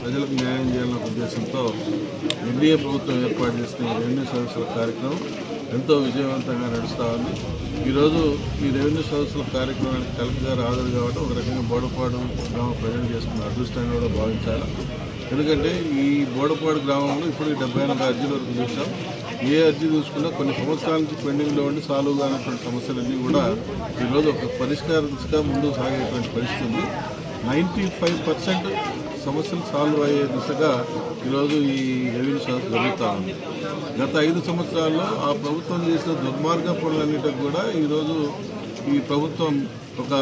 ప్రజలకు న్యాయం చేయాలన్న ఉద్దేశంతో ఎన్డీఏ ప్రభుత్వం ఏర్పాటు చేసిన ఈ రెవెన్యూ సదస్సుల కార్యక్రమం ఎంతో విజయవంతంగా నడుస్తూ ఉంది. ఈరోజు ఈ రెవెన్యూ సదస్సుల కార్యక్రమానికి కలెక్టర్ గారు హాజరు కావడం ఒక రకంగా బోడపాడు గ్రామ ప్రజలు చేసుకున్న అదృష్టంగా కూడా భావించాలి. ఎందుకంటే ఈ బోడపాడు గ్రామంలో ఇప్పుడు డెబ్బై ఎనభై అర్జీల వరకు చూసాం. ఏ అర్జీ చూసుకున్నా కొన్ని సంవత్సరాల నుంచి పెండింగ్లో ఉండి సాల్వ్ కానటువంటి సమస్యలన్నీ కూడా ఈరోజు ఒక పరిష్కార దిశగా ముందుకు సాగేటువంటి పరిస్థితి ఉంది. నైంటీ ఫైవ్ పర్సెంట్ సమస్యలు సాల్వ్ అయ్యే దిశగా ఈరోజు ఈ రెవెన్యూ సదస్సు జరుగుతూ ఉంది. గత ఐదు సంవత్సరాల్లో ఆ ప్రభుత్వం చేసిన దుర్మార్గ పనులన్నిటికి కూడా ఈరోజు ఈ ప్రభుత్వం ఒక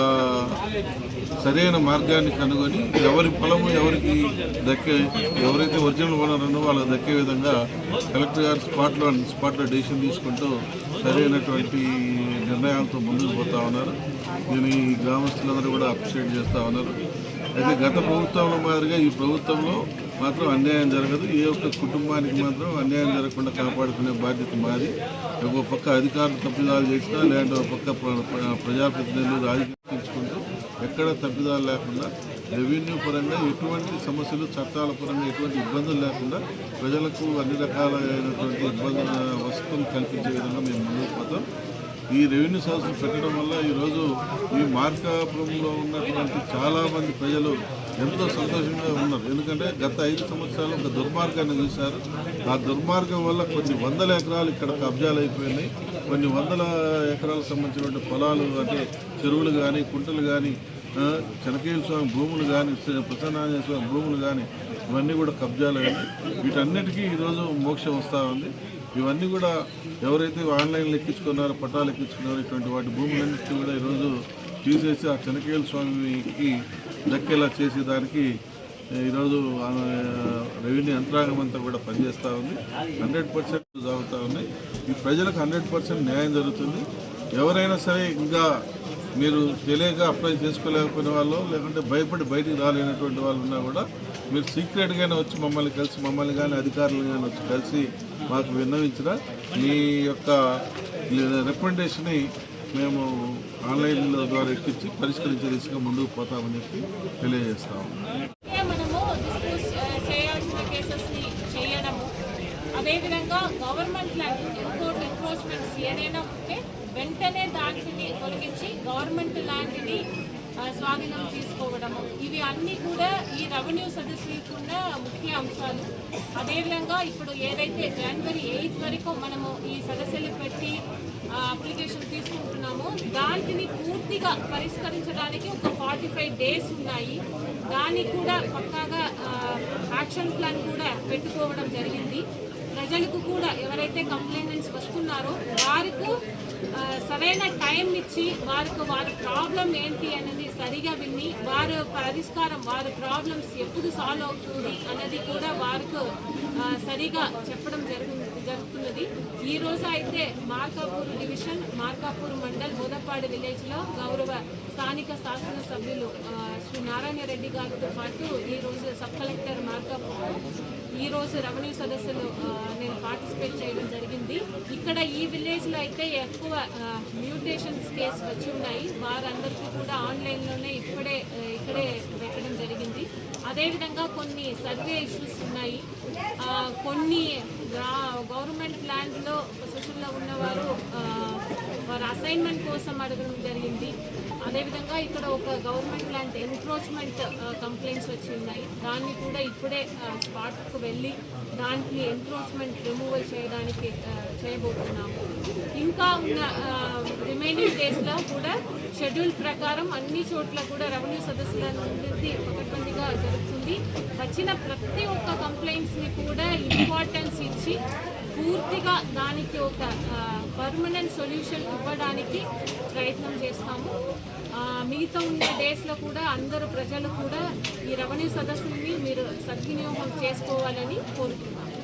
సరైన మార్గాన్ని కనుగొని ఎవరి పొలము ఎవరికి దక్కే ఎవరైతే ఒరిజినల్ ఓనర్ వాళ్ళకి దక్కే విధంగా కలెక్టర్ గారు స్పాట్లో స్పాట్లో డెసిషన్ తీసుకుంటూ సరైనటువంటి నిర్ణయాలతో ముందుకు పోతా ఉన్నారు. నేను ఈ గ్రామస్తులందరూ కూడా అప్రిషియేట్ చేస్తూ ఉన్నారు. అయితే గత ప్రభుత్వంలో మాదిరిగా ఈ ప్రభుత్వంలో మాత్రం అన్యాయం జరగదు. ఏ ఒక్క కుటుంబానికి మాత్రం అన్యాయం జరగకుండా కాపాడుకునే బాధ్యత మాది. ఒక పక్క అధికారులు తప్పిదాలు చేసినా లేదంటే ఒక పక్క ప్రజాప్రతినిధులు రాజకీయించుకుంటూ ఎక్కడ తప్పిదాలు లేకుండా రెవెన్యూ పరంగా ఎటువంటి సమస్యలు చట్టాల పరంగా ఎటువంటి ఇబ్బందులు లేకుండా ప్రజలకు అన్ని రకాలైనటువంటి ఇబ్బందుల వసతులు కల్పించే విధంగా మేము ముందుకు పోతాం. ఈ రెవెన్యూ సంస్థలు పెట్టడం వల్ల ఈరోజు ఈ మార్కాపురంలో ఉన్నటువంటి చాలామంది ప్రజలు ఎంతో సంతోషంగా ఉన్నారు. ఎందుకంటే గత ఐదు సంవత్సరాలు ఒక దుర్మార్గాన్ని చూశారు. ఆ దుర్మార్గం వల్ల కొన్ని వందల ఎకరాలు ఇక్కడ కబ్జాలు అయిపోయినాయి. కొన్ని వందల ఎకరాలకు సంబంధించినటువంటి పొలాలు అంటే చెరువులు కానీ కుంటలు కానీ చెనకేల స్వామి భూములు కానీ ప్రసన్నాంజ స్వామి భూములు కానీ ఇవన్నీ కూడా కబ్జాలు అయినాయి. వీటన్నిటికీ ఈరోజు మోక్షం వస్తూ ఉంది. ఇవన్నీ కూడా ఎవరైతే ఆన్లైన్లో ఎక్కించుకున్నారో పట్టాలు ఎక్కించుకున్నారో ఇటువంటి వాటి భూములన్నింటినీ కూడా ఈరోజు తీసేసి ఆ చెనకేల స్వామికి దక్కేలా చేసేదానికి ఈరోజు రెవెన్యూ యంత్రాంగం అంతా కూడా పనిచేస్తూ ఉంది. హండ్రెడ్ పర్సెంట్ జరుగుతూ ఉన్నాయి. ఈ ప్రజలకు హండ్రెడ్ పర్సెంట్ న్యాయం జరుగుతుంది. ఎవరైనా సరే ఇంకా మీరు తెలియక అప్లై చేసుకోలేకపోయిన వాళ్ళు లేకుంటే భయపడి బయటికి రాలేనటువంటి వాళ్ళు ఉన్నా కూడా మీరు సీక్రెట్గానే వచ్చి మమ్మల్ని కలిసి మమ్మల్ని కానీ అధికారులు కానీ వచ్చి కలిసి మాకు విన్నవించిన మీ యొక్క రికమెండేషన్ని మేము ఆన్లైన్లో ద్వారా ఎక్కించి పరిష్కరించే దిశగా ముందుకు పోతామని చెప్పి తెలియజేస్తాము మనము చేయాల్సిన కేసెస్ని అదేవిధంగా గవర్నమెంట్ లాంటి ఇంకోటి ఎన్క్రోచ్మెంట్స్ ఏదైనా ఉంటే వెంటనే దానిని తొలగించి గవర్నమెంట్ లాంటిది స్వాధీనం తీసుకోవడము ఇవి అన్నీ కూడా ఈ రెవెన్యూ సదస్సులకు ముఖ్య అంశాలు. అదేవిధంగా ఇప్పుడు ఏదైతే జనవరి ఎయిత్ వరకు మనము ఈ సదస్సులు పెట్టి అప్లికేషన్ తీసుకుంటున్నామో దానిని పూర్తిగా పరిష్కరించడానికి ఒక ఫార్టీ ఫైవ్ డేస్ ఉన్నాయి. దానికి కూడా పక్కాగా యాక్షన్ ప్లాన్ కూడా పెట్టుకోవడం జరిగింది. ప్రజలకు కూడా ఎవరైతే కంప్లైంట్స్ వస్తున్నారో వారికి సరైన టైం ఇచ్చి వారికి వారి ప్రాబ్లం ఏంటి అనేది సరిగా విని వారి పరిష్కారం వారి ప్రాబ్లమ్స్ ఎప్పుడు సాల్వ్ అవుతుంది అన్నది కూడా వారికి సరిగా చెప్పడం జరుగు జరుగుతున్నది. ఈ రోజు అయితే మార్కాపూర్ డివిజన్ మార్కాపూర్ మండల్ బోదపాడు విలేజ్లో గౌరవ స్థానిక శాసనసభ్యులు శ్రీ నారాయణ రెడ్డి గారితో పాటు ఈరోజు సబ్ కలెక్టర్ మార్కాపూర్ ఈ రెవెన్యూ సదస్సులో నేను పార్టిసిపేట్ చేయడం జరిగింది. ఇక్కడ ఈ విలేజ్లో అయితే ఎక్కువ మ్యూటేషన్స్ కేసు వచ్చి ఉన్నాయి. వారందరికీ కూడా ఆన్లైన్లోనే ఇప్పుడే ఇక్కడే పెట్టడం జరిగింది. అదేవిధంగా కొన్ని సర్వే ఇష్యూస్ ఉన్నాయి. కొన్ని గవర్నమెంట్ ల్యాండ్లో పొజిషన్లో ఉన్నవారు వారు అసైన్మెంట్ కోసం అడగడం జరిగింది. అదేవిధంగా ఇక్కడ ఒక గవర్నమెంట్ లాంటి ఎన్క్రోచ్మెంట్ కంప్లైంట్స్ వచ్చి ఉన్నాయి. దాన్ని కూడా ఇప్పుడే uh, స్పాట్కు వెళ్ళి దానికి ఎన్క్రోచ్మెంట్ రిమూవల్ చేయడానికి uh, చేయబోతున్నాము. ఇంకా ఉన్న uh, రిమైనింగ్ డేస్లో కూడా షెడ్యూల్ ప్రకారం అన్ని చోట్ల కూడా రెవెన్యూ సదస్సుల నుండి పకడ్బందీగా జరుగుతుంది. వచ్చిన ప్రతి ఒక్క కంప్లైంట్స్ని కూడా ఇంపార్టెన్స్ ఇచ్చి పూర్తిగా దానికి ఒక పర్మనెంట్ సొల్యూషన్ ఇవ్వడానికి ప్రయత్నం చేస్తాము. మిగతా ఉన్న డేస్లో కూడా అందరూ ప్రజలు కూడా ఈ రెవెన్యూ సదస్సుని మీరు సద్వినియోగం చేసుకోవాలని కోరుతున్నాము